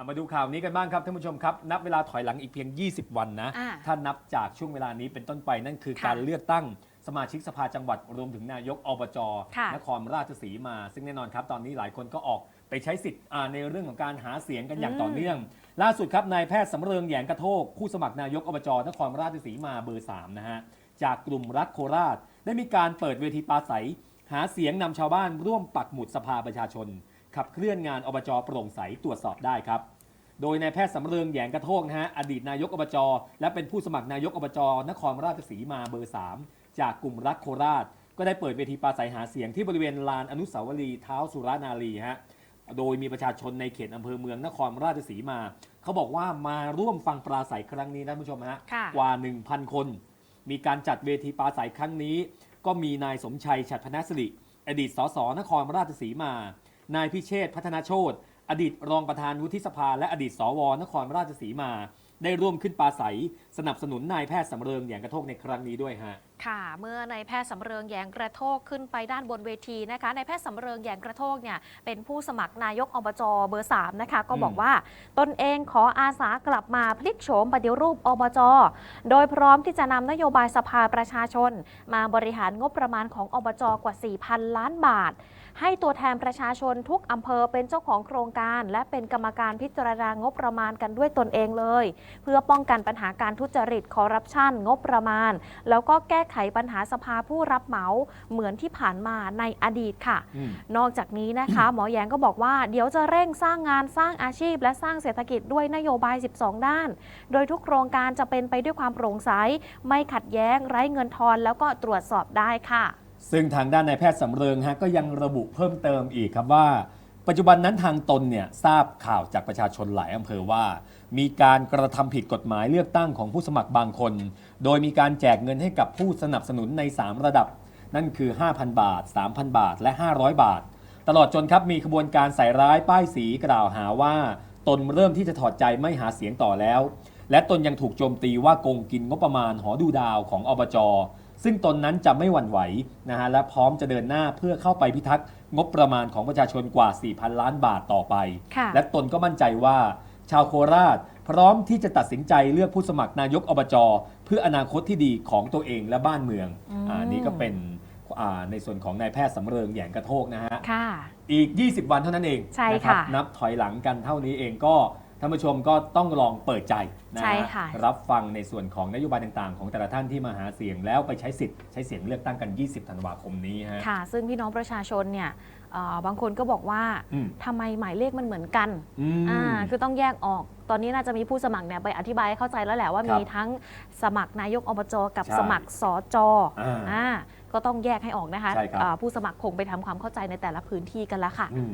เอามาดูข่าวนี้กันบ้างครับท่านผู้ชมครับ นับเวลาถอยหลังอีกเพียง 20 วันนะ อ่าถ้านับจากช่วงเวลานี้เป็นต้นไปนั่นคือค่ะการเลือกตั้งสมาชิกสภาจังหวัดรวมถึงนายกอบจ ค่ะนครราชสีมา ซึ่งแน่นอนครับ ตอนนี้หลายคนก็ออกไปใช้สิทธิ์อ่าในเรื่องของการหาเสียงกันอย่างอืม ต่อเนื่อง ล่าสุดครับนายแพทย์สำเริงแหยงกระโทกผู้สมัครนายกอบจนครราชสีมาเบอร์3นะฮะจากกลุ่มรักโคราช ได้มีการเปิดเวทีปราศัย หาเสียงนำชาวบ้านร่วมปักหมุดสภาประชาชน ขับเคลื่อนงานอบจโปร่งใสตรวจสอบได้ครับ โดยนายแพทย์สำเริงแหยงกระโทกนะฮะอดีตนายกอบจและเป็นผู้สมัครนายกอบจนครราชสีมาเบอร์ 3 จากกลุ่มรักโคราช ก็ได้เปิดเวทีปราศัยหาเสียงที่บริเวณลานอนุสาวรีย์เท้าสุรนารีฮะโดยมีประชาชนในเขตอำเภอเมืองนครราชสีมา เขาบอกว่ามาร่วมฟังปราศัยครั้งนี้นะท่านผู้ชมฮะค่ะกว่า 1,000 คน มีการจัดเวทีปราศัยครั้งนี้ ก็มีนายสมชัยฉัตรพนสิริอดีตสสนครราชสีมา นายพิเชษพัฒนาโชตอดีตรองประธานวุฒิสภา และอดีตสวนครราชสีมา ได้ร่วมขึ้นปราศัย สนับสนุนนายแพทย์สำเริงอย่างกระโทกในครั้งนี้ด้วยฮะค่ะเมื่อนายแพทย์สำเริงแยงกระโทกขึ้นไปด้านบนเวทีนะคะนายแพทย์สำเริงแยงกระโทกเนี่ยเป็นผู้สมัครนายกอบจเบอร์3นะคะก็บอกว่าตนเองขออาสากลับมาพลิกโฉมปฏิรูปอบจโดยพร้อมที่จะนำนโยบายสภาประชาชน มาบริหารงบประมาณของอบจกว่า 4,000 ล้านบาท ให้ตัวแทนประชาชนทุกอำเภอเป็นเจ้าของโครงการ และเป็นกรรมการพิจารณางบประมาณกันด้วยตนเองเลย เพื่อป้องกันปัญหาการทุจริตคอร์รัปชันงบประมาณ แล้วก็แก้ไขปัญหาสภาผู้รับเหมาเหมือนที่ผ่านมาในอดีตค่ะอืมนอกจากนี้นะคะ หมอแยงก็บอกว่าเดี๋ยวจะเร่งสร้างงานสร้างอาชีพ และสร้างเศรษฐกิจด้วยนโยบาย 12 ด้าน โดยทุกโครงการจะเป็นไปด้วยความโปร่งใสไม่ขัดแย้งไร้เงินทอนแล้วก็ตรวจสอบได้ค่ะ ซึ่งทางด้านนายแพทย์สำเริงฮะก็ยังระบุเพิ่มเติมอีกครับว่า ปัจจุบันนั้นทางตนเนี่ยทราบข่าวจากประชาชนหลายอำเภอว่า มีการกระทำผิดกฎหมายเลือกตั้งของผู้สมัครบางคน โดยมีการแจกเงินให้กับผู้สนับสนุนใน 3 ระดับ นั่นคือ 5,000 บาท 3,000 บาท และ 500 บาท ตลอดจนครับมีขบวนการใส่ร้ายป้ายสีกล่าวหาว่า ตนเริ่มที่จะถอดใจไม่หาเสียงต่อแล้ว และตนยังถูกโจมตีว่าโกงกินงบประมาณหอดูดาวของอบจ ซึ่งตนนั้นจะไม่หวั่นไหวนะฮะและพร้อมจะเดินหน้าเพื่อเข้าไปพิทักษ์งบประมาณของประชาชนกว่า 4,000 ล้านบาทต่อไปค่ะและตนก็มั่นใจว่า ชาวโคราช พร้อมที่จะตัดสินใจเลือกผู้สมัครนายกอบจเพื่ออนาคตที่ดีของตัวเองและบ้านเมืองอืมอ่านี่ก็เป็นอ่าในส่วนของนายแพทย์สำเริงแหยงกระโทกนะฮะค่ะอีก 20 วันเท่านั้นเองใช่นะครับค่ะนับถอยหลังกันเท่านี้เองก็ ท่านผู้ชมก็ต้องลองเปิดใจนะใช่ฮะค่ะ รับฟังในส่วนของนโยบายต่างๆ ของแต่ละท่านที่มาหาเสียงแล้วไปใช้สิทธิ์ใช้เสียงเลือกตั้งกัน 20 ธันวาคมนี้ฮะ ค่ะ ซึ่งพี่น้องประชาชนเนี่ยเอ่อบางคนก็บอกว่าอืม ทำไมหมายเลขมันเหมือนกันอืม อ่าคือต้องแยกออก ตอนนี้น่าจะมีผู้สมัครเนี่ยไปอธิบายให้เข้าใจแล้วแหละว่าครับมีทั้งสมัครนายกอบจกับใช่สมัครสจอ่าอ่าก็ต้องแยกให้ออกนะคะใช่ครับ อ่าผู้สมัครคงไปทำความเข้าใจในแต่ละพื้นที่กันละค่ะ อืม